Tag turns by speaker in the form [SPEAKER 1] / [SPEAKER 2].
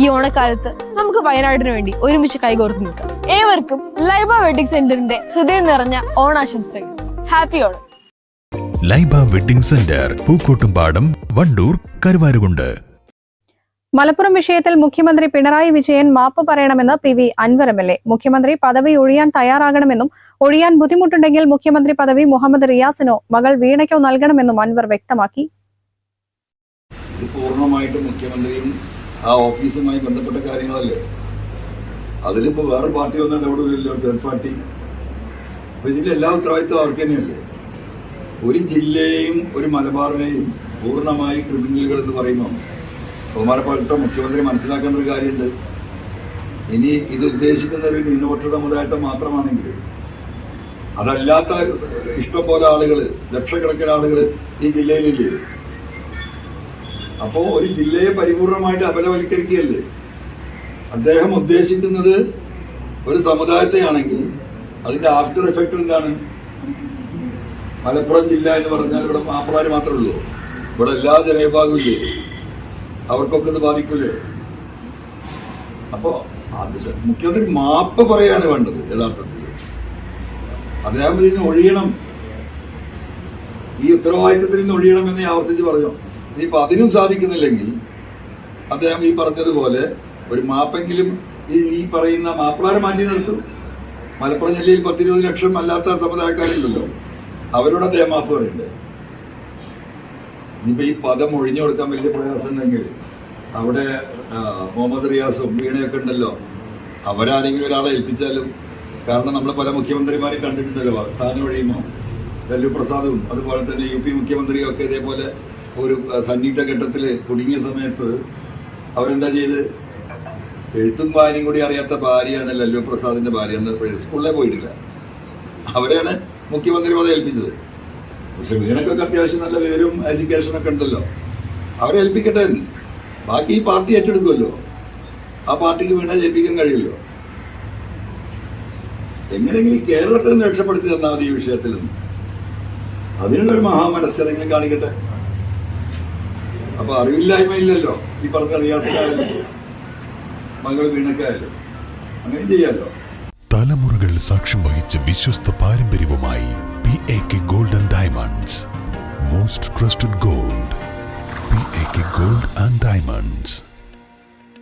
[SPEAKER 1] ഈ ഓണക്കാലത്ത് നമുക്ക് വയനാടിന് വേണ്ടി ഒരുമിച്ച് കൈകോർത്ത് നിൽക്കാം. ഏവർക്കും ലൈബ വെഡിങ് സെന്ററിന്റെ ഹൃദയം നിറഞ്ഞ ഓണാശംസകൾ. Happy Onam.
[SPEAKER 2] Laiba wedding centre Pookkottumpadam Wandoor Karuvarakundu.
[SPEAKER 3] Malappuram വിഷയത്തിൽ മുഖ്യമന്ത്രി പിണറായി വിജയൻ മാപ്പ് പറയണമെന്ന് P V Anvar M L A. മുഖ്യമന്ത്രി പദവി ഒഴിയാൻ തയ്യാറാകണമെന്നും ഒഴിയാൻ ബുദ്ധിമുട്ടുണ്ടെങ്കിൽ മുഖ്യമന്ത്രി പദവി മുഹമ്മദ് റിയാസിനോ മകൾ വീണയ്ക്കോ നൽകണമെന്നും അൻവർ വ്യക്തമാക്കി.
[SPEAKER 4] പൂർണമായിട്ട് മുഖ്യമന്ത്രിയും ആ ഓഫീസുമായി ബന്ധപ്പെട്ട കാര്യങ്ങളല്ലേ? അതിലിപ്പോൾ വേറെ പാർട്ടി ഒന്നും ഇല്ലല്ലോ തേർഡ് പാർട്ടി അപ്പൊ ഇതിന്റെ എല്ലാ ഉത്തരവാദിത്വം അവർക്ക് തന്നെയല്ലേ? ഒരു ജില്ലയെയും ഒരു മലബാറിനെയും പൂർണമായി ക്രിമിനലുകൾ എന്ന് പറയുമ്പോൾ ബഹുമാനപ്പെട്ട മുഖ്യമന്ത്രി മനസ്സിലാക്കേണ്ട ഒരു കാര്യമുണ്ട്. ഇനി ഇത് ഉദ്ദേശിക്കുന്ന ഒരു ന്യൂനപക്ഷ സമുദായത്തെ മാത്രമാണെങ്കിൽ അതല്ലാത്ത ഇഷ്ടം പോലെ ആളുകൾ ലക്ഷക്കണക്കിന് ആളുകൾ ഈ ജില്ലയിലില്ലേ? അപ്പോ ഒരു ജില്ലയെ പരിപൂർണമായിട്ട് അപലവൽക്കരിക്കുകയല്ലേ? അദ്ദേഹം ഉദ്ദേശിക്കുന്നത് ഒരു സമുദായത്തെയാണെങ്കിൽ അതിന്റെ ആഫ്റ്റർ എഫക്ട് എന്താണ്? മലപ്പുറം ജില്ല എന്ന് പറഞ്ഞാൽ ഇവിടെ മാപ്പിളാര് മാത്രമേ ഉള്ളൂ. ഇവിടെ എല്ലാ ജനവിഭാഗവും ഇല്ലേ? അവർക്കൊക്കെ ഇത് ബാധിക്കൂലേ? അപ്പോ അത് മുഖ്യമന്ത്രി മാപ്പ് പറയാണ് വേണ്ടത് യഥാർത്ഥത്തിൽ. അദ്ദേഹം ഇതിന് ഒഴിയണം. ഈ ഉത്തരവാദിത്തത്തിൽ നിന്ന് ഒഴിയണം എന്ന് ആവർത്തിച്ച് പറഞ്ഞു. ഇനിയിപ്പോ അതിനും സാധിക്കുന്നില്ലെങ്കിൽ അദ്ദേഹം ഈ പറഞ്ഞതുപോലെ ഒരു മാപ്പെങ്കിലും ഈ ഈ പറയുന്ന മാപ്പിളാരെ മാറ്റി നിർത്തും. മലപ്പുറം ജില്ലയിൽ പത്തിരുപത് ലക്ഷം അല്ലാത്ത സമുദായക്കാരുണ്ടല്ലോ. അവരോട് അദ്ദേഹം മാപ്പ് പറയണ്ടേ? ഇനിയിപ്പോ ഈ പദം ഒഴിഞ്ഞു കൊടുക്കാൻ വലിയ പ്രയാസം ഉണ്ടെങ്കിൽ അവിടെ മുഹമ്മദ് റിയാസും വീണയൊക്കെ ഉണ്ടല്ലോ. അവരാരെങ്കിലും ഒരാളെ ഏൽപ്പിച്ചാലും. കാരണം നമ്മൾ പല മുഖ്യമന്ത്രിമാരെ കണ്ടിട്ടുണ്ടല്ലോ. സ്ഥാനം ഒഴിയുമോ ലല്ലു പ്രസാദും അതുപോലെ തന്നെ യു പി മുഖ്യമന്ത്രിയും ഒക്കെ ഇതേപോലെ ഒരു സന്നിഗ്ധ ഘട്ടത്തിൽ കുടുങ്ങിയ സമയത്ത് അവരെന്താ ചെയ്ത്? എഴുത്തും ഭാര്യയും കൂടി അറിയാത്ത ഭാര്യയാണ് ലല്ലു പ്രസാദിന്റെ ഭാര്യ എന്ന് സ്കൂളിലെ പോയിട്ടില്ല. അവരെയാണ് മുഖ്യമന്ത്രി പദം ഏൽപ്പിച്ചത്. പക്ഷെ വീണക്കൊക്കെ അത്യാവശ്യം നല്ല വിവരവും എഡ്യൂക്കേഷനൊക്കെ ഉണ്ടല്ലോ. അവരെ ഏൽപ്പിക്കട്ടെ. ബാക്കി ഈ പാർട്ടി ഏറ്റെടുക്കുമല്ലോ. ആ പാർട്ടിക്ക് വീണ ജയിപ്പിക്കാൻ കഴിയുമല്ലോ. എങ്ങനെയെങ്കിലും കേരളത്തിൽ കേരളത്തെ നിന്ന് രക്ഷപ്പെടുത്തി തന്നാൽ മതി ഈ വിഷയത്തിൽ. നിന്ന് അതിനുള്ളൊരു മഹാമനസ്കതെങ്കിലും കാണിക്കട്ടെ. അപ്പൊ അറിവില്ലായ്മ ഇല്ലല്ലോ ഈ പറഞ്ഞ റിയാസിലായാലും മകൾ വീണക്കായാലും. അങ്ങനെ ചെയ്യാലോ.
[SPEAKER 2] തലമുറകൾ സാക്ഷ്യം വഹിച്ച വിശ്വസ്ത പാരമ്പര്യവുമായി P A K golden diamonds most trusted gold P A K gold and diamonds